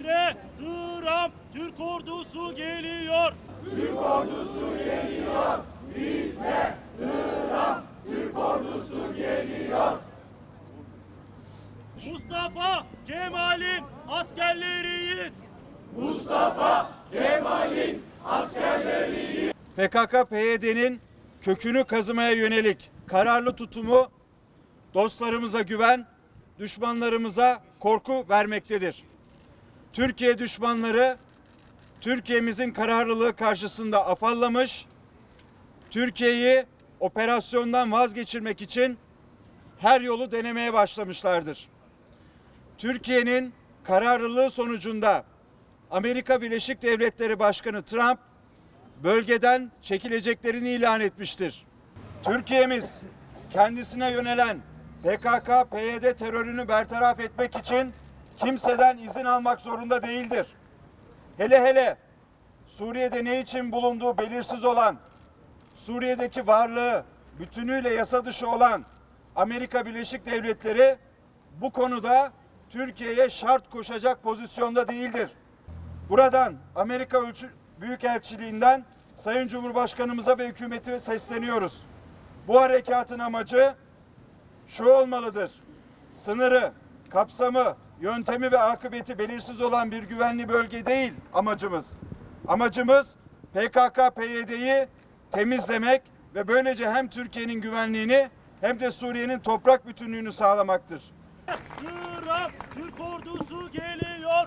Titre, Trump, Türk ordusu geliyor. Mustafa Kemal'in askerleriyiz. PKK-PYD'nin kökünü kazımaya yönelik kararlı tutumu dostlarımıza güven, düşmanlarımıza korku vermektedir. Türkiye düşmanları Türkiye'mizin kararlılığı karşısında afallamış, Türkiye'yi operasyondan vazgeçirmek için her yolu denemeye başlamışlardır. Türkiye'nin kararlılığı sonucunda Amerika Birleşik Devletleri Başkanı Trump bölgeden çekileceklerini ilan etmiştir. Türkiye'miz kendisine yönelen PKK-PYD terörünü bertaraf etmek için kimseden izin almak zorunda değildir. Hele hele Suriye'de ne için bulunduğu belirsiz olan, Suriye'deki varlığı bütünüyle yasa dışı olan Amerika Birleşik Devletleri bu konuda Türkiye'ye şart koşacak pozisyonda değildir. Buradan Amerika Büyükelçiliğinden Sayın Cumhurbaşkanımıza ve hükümete sesleniyoruz. Bu harekatın amacı şu olmalıdır. Sınırı, kapsamı, yöntemi ve akıbeti belirsiz olan bir güvenli bölge değil amacımız. Amacımız PKK-PYD'yi temizlemek ve böylece hem Türkiye'nin güvenliğini hem de Suriye'nin toprak bütünlüğünü sağlamaktır. Trump, Türk ordusu geliyor.